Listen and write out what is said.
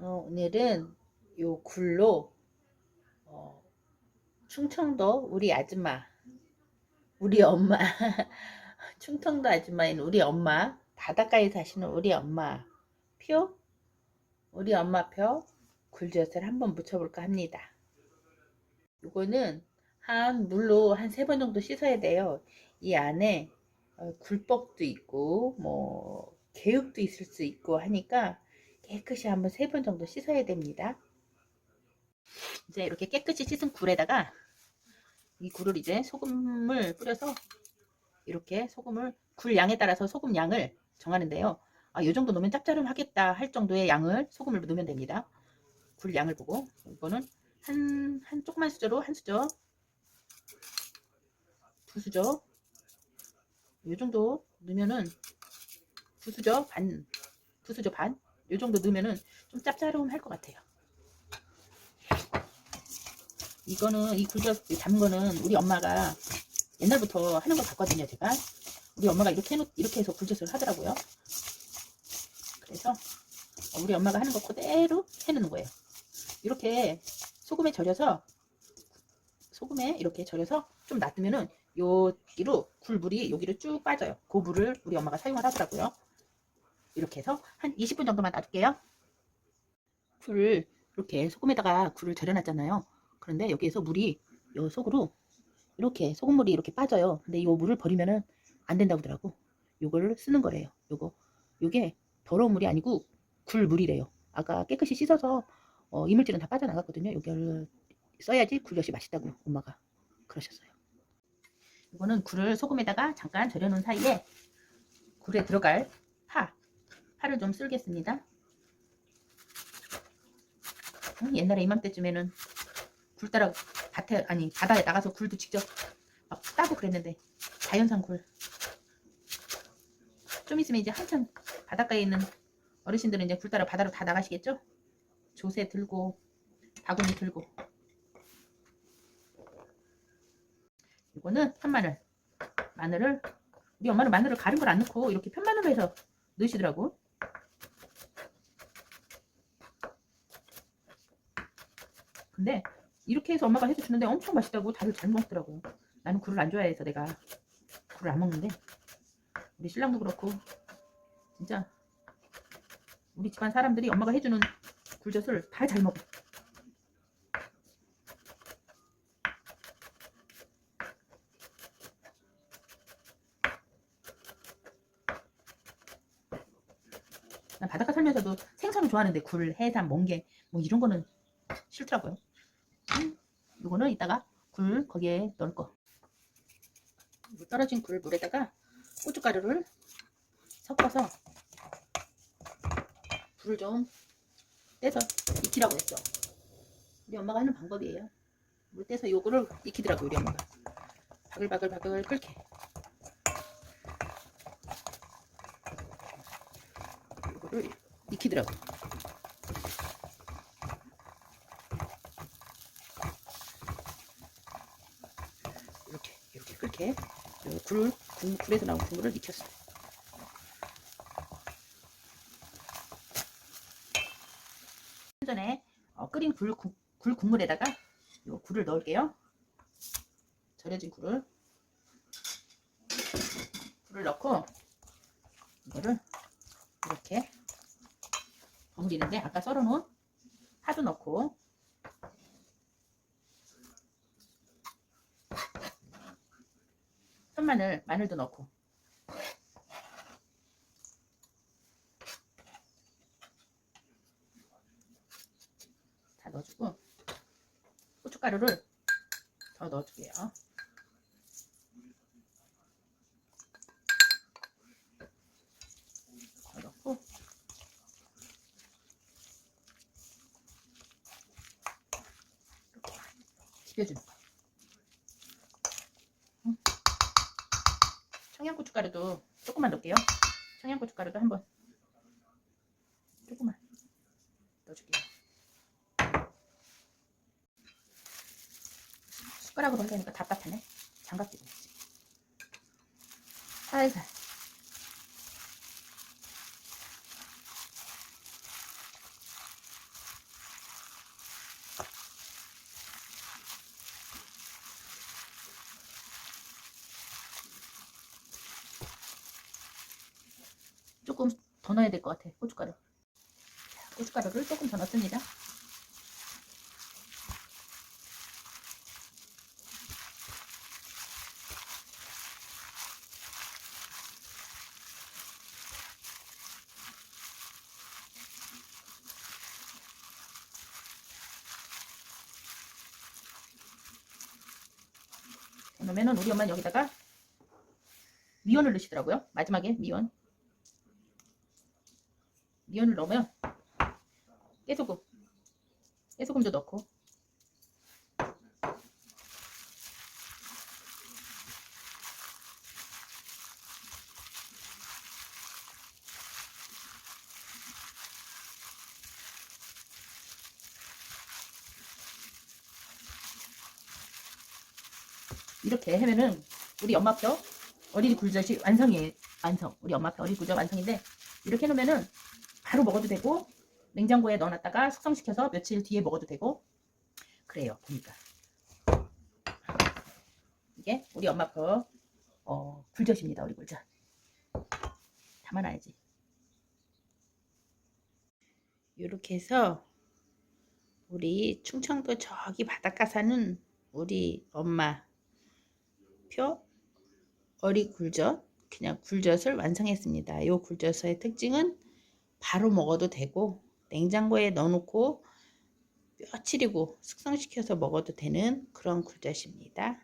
어, 오늘은 요 굴로 어, 충청도 우리 아줌마, 우리 엄마, 충청도 아줌마인 우리 엄마, 바닷가에 사시는 우리 엄마 표, 우리 엄마 표 굴젓을 한번 묻혀볼까 합니다. 요거는 한 물로 한 세 번 정도 씻어야 돼요. 이 안에 어, 굴뻑도 있고 뭐 개육도 있을 수 있고 하니까 깨끗이 한번 세 번 정도 씻어야 됩니다. 이제 이렇게 깨끗이 씻은 굴에다가 이 굴을 이제 소금을 뿌려서 이렇게 소금을 굴 양에 따라서 소금 양을 정하는데요. 아, 이 정도 넣으면 짭짤하겠다 할 정도의 양을 소금을 넣으면 됩니다. 굴 양을 보고 이거는 한, 한 조그만 수저로 한 수저 두 수저 이 정도 넣으면은 두 수저 반, 두 수저 반, 이 정도 넣으면은 좀 짭짤하면 할것 같아요. 이거는 이 굴젓 담은 거는 우리 엄마가 옛날부터 하는 걸 봤거든요, 제가. 우리 엄마가 이렇게 해놓, 이렇게 해서 굴젓을 하더라고요. 그래서 우리 엄마가 하는 거 그대로 해놓는 거예요. 이렇게 소금에 절여서 소금에 이렇게 절여서 좀 놔두면은 여기로 굴물이 여기로 쭉 빠져요. 그 물을 우리 엄마가 사용을 하더라고요. 이렇게 해서 한 20분 정도만 놔둘게요. 굴을 이렇게 소금에다가 굴을 절여놨잖아요. 그런데 여기에서 물이 요 속으로 이렇게 소금물이 이렇게 빠져요. 근데 이 물을 버리면은 안 된다고 하더라고. 요걸 쓰는 거래요. 요거 요게 더러운 물이 아니고 굴물이래요. 아까 깨끗이 씻어서 어, 이물질은 다 빠져나갔거든요. 요걸 써야지 굴젓이 맛있다고 엄마가 그러셨어요. 이거는 굴을 소금에다가 잠깐 절여놓은 사이에 굴에 들어갈 파, 파를 좀 쓸겠습니다. 음, 옛날에 이맘때쯤에는 굴 따라 밭에 아니 바다에 나가서 굴도 직접 막 따고 그랬는데 자연산 굴. 좀 있으면 이제 한참 바닷가에 있는 어르신들은 이제 굴 따라 바다로 다 나가시겠죠? 조새 들고 바구니 들고 이거는 편마늘 마늘을 우리 엄마는 마늘을 가른 걸 안 넣고 이렇게 편마늘로 해서 넣으시더라고 근데 이렇게 해서 엄마가 해서 주는데 엄청 맛있다고 다들 잘 먹더라고 나는 굴을 안 좋아해서 내가 굴을 안 먹는데 우리 신랑도 그렇고 진짜 우리 집안 사람들이 엄마가 해주는 굴젓을 다 잘 먹어 난 바닷가 살면서도 생선을 좋아하는데 굴, 해삼, 멍게 뭐 이런 거는 싫더라고요. 음, 이거는 이따가 굴 거기에 넣을 거. 물 떨어진 굴 물에다가 고춧가루를 섞어서 불을 좀 떼서 익히라고 했죠. 우리 엄마가 하는 방법이에요. 물 떼서 요거를 익히더라고요, 우리 엄마가. 바글바글 바글 끓게. 요거를 익히더라고요. 이렇게 이렇게 굴, 굴 굴에서 나온 국물을 익혔어요. 전에 어, 끓인 굴, 국- 굴 국물에다가 요 굴을 넣을게요. 절여진 굴을 굴을 넣고 이거를 이렇게 버무리는데 아까 썰어놓은 파도 넣고 손마늘 마늘도 넣고 다 넣어주고 고춧가루를 더 넣어줄게요. 더 넣고 비벼주는 거. 음. 청양고춧가루도 조금만 넣을게요. 청양고춧가루도 한번 조금만 넣어줄게요. 숟가락으로 하려니까 답답하네. 장갑 끼고 있지. 살살. 더 넣어야 될 것 같아. 고춧가루. 자, 고춧가루를 조금 더 넣습니다. 그러면은 우리 엄마는 여기다가 미원을 넣으시더라고요. 마지막에 미원. 미원을 넣으면 깨소금, 깨소금도 넣고 이렇게 하면은 우리 엄마표 어린이 굴젓이 완성이에요. 완성. 우리 엄마표 어린이 굴젓 완성인데 이렇게 해놓으면은 바로 먹어도 되고 냉장고에 넣어놨다가 숙성시켜서 며칠 뒤에 먹어도 되고 그래요. 보니까 이게 우리 엄마표 어, 굴젓입니다. 우리 굴젓 담아놔야지. 이렇게 해서 우리 충청도 저기 바닷가 사는 우리 엄마 표 어리 굴젓 그냥 굴젓을 완성했습니다. 이 굴젓의 특징은 바로 먹어도 되고 냉장고에 넣어놓고 며칠이고 숙성시켜서 먹어도 되는 그런 굴젓입니다.